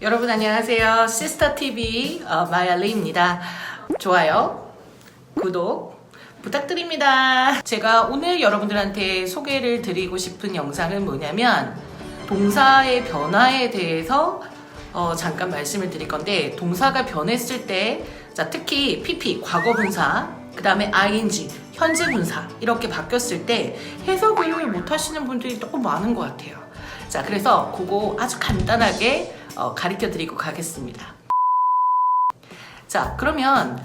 여러분 안녕하세요. 시스터 TV 어, 마야리입니다. 좋아요, 구독 부탁드립니다. 제가 오늘 여러분들한테 소개를 드리고 싶은 영상은 뭐냐면 동사의 변화에 대해서 어, 잠깐 말씀을 드릴 건데 동사가 변했을 때 자, 특히 PP 과거 분사 그 다음에 ing 현재 분사 이렇게 바뀌었을 때 해석을 못 하시는 분들이 너무 많은 것 같아요. 자, 그래서 그거 아주 간단하게 어, 가르쳐 드리고 가겠습니다. 자, 그러면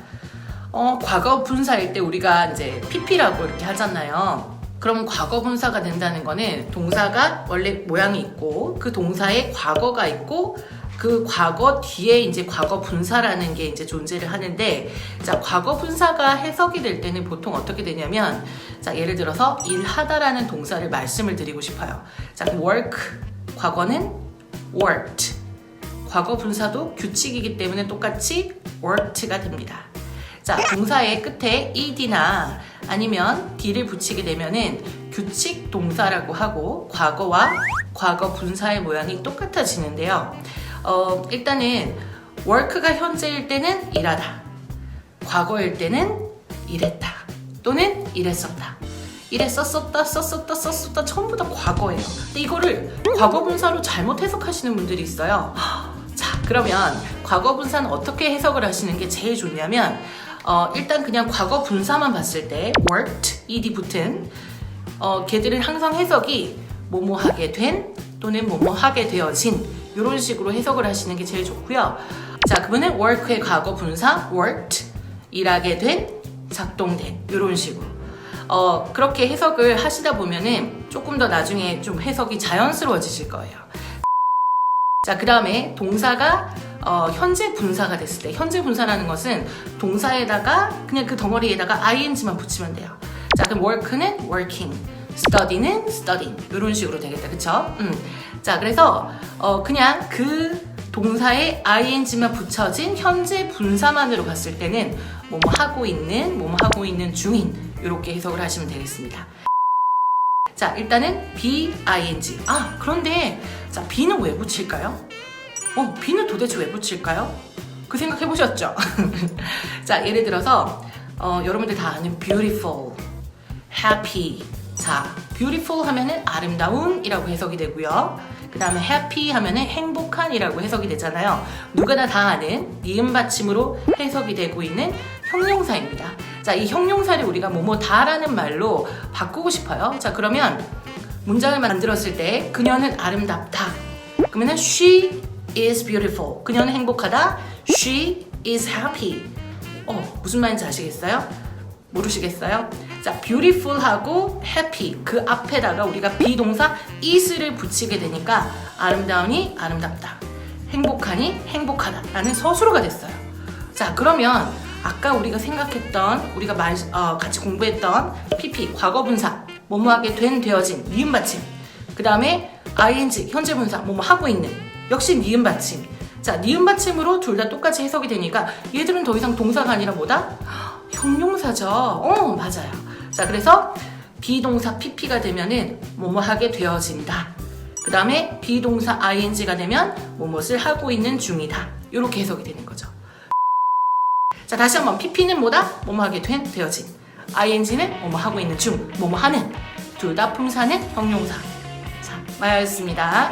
어, 과거 분사일 때 우리가 이제 PP라고 이렇게 하잖아요. 그러면 과거 분사가 된다는 거는 동사가 원래 모양이 있고 그 동사에 과거가 있고 그 과거 뒤에 이제 과거 분사라는 게 이제 존재를 하는데 자 과거 분사가 해석이 될 때는 보통 어떻게 되냐면 자 예를 들어서 일하다라는 동사를 말씀을 드리고 싶어요. 자 work 과거는 worked 과거 분사도 규칙이기 때문에 똑같이 worked가 됩니다. 자, 동사의 끝에 ed나 아니면 d를 붙이게 되면은 규칙 동사라고 하고 과거와 과거 분사의 모양이 똑같아지는데요. 어, 일단은 work가 현재일 때는 일하다. 과거일 때는 일했다. 또는 일했었다. 일했었었다, 썼었다, 썼었다, 전부 다 과거예요. 근데 이거를 과거 분사로 잘못 해석하시는 분들이 있어요. 자, 그러면 과거 분사는 어떻게 해석을 하시는 게 제일 좋냐면, 어, 일단 그냥 과거 분사만 봤을 때 worked, ed 붙은 어, 걔들은 항상 해석이 뭐뭐 하게 된 또는 뭐뭐 하게 되어진 이런 식으로 해석을 하시는 게 제일 좋고요. 자, 그러면 work의 과거 분사 worked, 일하게 된, 작동된 이런 식으로. 어, 그렇게 해석을 하시다 보면은 조금 더 나중에 좀 해석이 자연스러워지실 거예요. 자, 그 다음에 동사가 어, 현재 분사가 됐을 때, 현재 분사라는 것은 동사에다가 그냥 그 덩어리에다가 ing만 붙이면 돼요. 자, 그럼 work는 working, study는 studying 이런 식으로 되겠다, 그쵸? 음. 자, 그래서 어, 그냥 그 동사에 ing만 붙여진 현재 분사만으로 봤을 때는 뭐뭐 하고 있는, 뭐뭐 하고 있는 중인 이렇게 해석을 하시면 되겠습니다. 자, 일단은 be ing. 아, 그런데 자, be는 왜 붙일까요? 어, be는 도대체 왜 붙일까요? 그 생각 해 보셨죠? 자, 예를 들어서 어, 여러분들 다 아는 beautiful, happy. 자, beautiful 하면은 아름다운이라고 해석이 되고요. 그 다음에 happy 하면은 행복한이라고 해석이 되잖아요. 누구나 다 아는 니은 받침으로 해석이 되고 있는 형용사입니다. 자, 이 형용사를 우리가 뭐뭐 다라는 말로 바꾸고 싶어요. 자, 그러면 문장을 만들었을 때 그녀는 아름답다. 그러면은 she is beautiful. 그녀는 행복하다. She is happy. 어, 무슨 말인지 아시겠어요? 모르시겠어요? 자, beautiful하고 happy 그 앞에다가 우리가 비동사 is를 붙이게 되니까 아름다우니 아름답다. 행복하니 행복하다라는 서술어가 됐어요. 자, 그러면 아까 우리가 생각했던 우리가 말, 어, 같이 공부했던 pp 과거 분사 뭐뭐하게 된 되어진 니은 받침. 그 다음에 ing 현재 분사 뭐뭐 하고 있는 역시 니은 받침. 자 니은 받침으로 둘 다 똑같이 해석이 되니까 얘들은 더 이상 동사가 아니라 뭐다? 형용사죠. 어 맞아요. 자 그래서 비동사 pp가 되면은 뭐뭐 하게 되어진다. 그 다음에 비동사 ing가 되면 뭐뭇을 하고 있는 중이다. 이렇게 해석이 되는 거죠 자 다시 한번 pp는 뭐다? 뭐뭐 하게 된, 되어진. ing는 뭐뭐 하고 있는 중, 뭐뭐 하는. 둘 다 품사는 형용사. 자 마야였습니다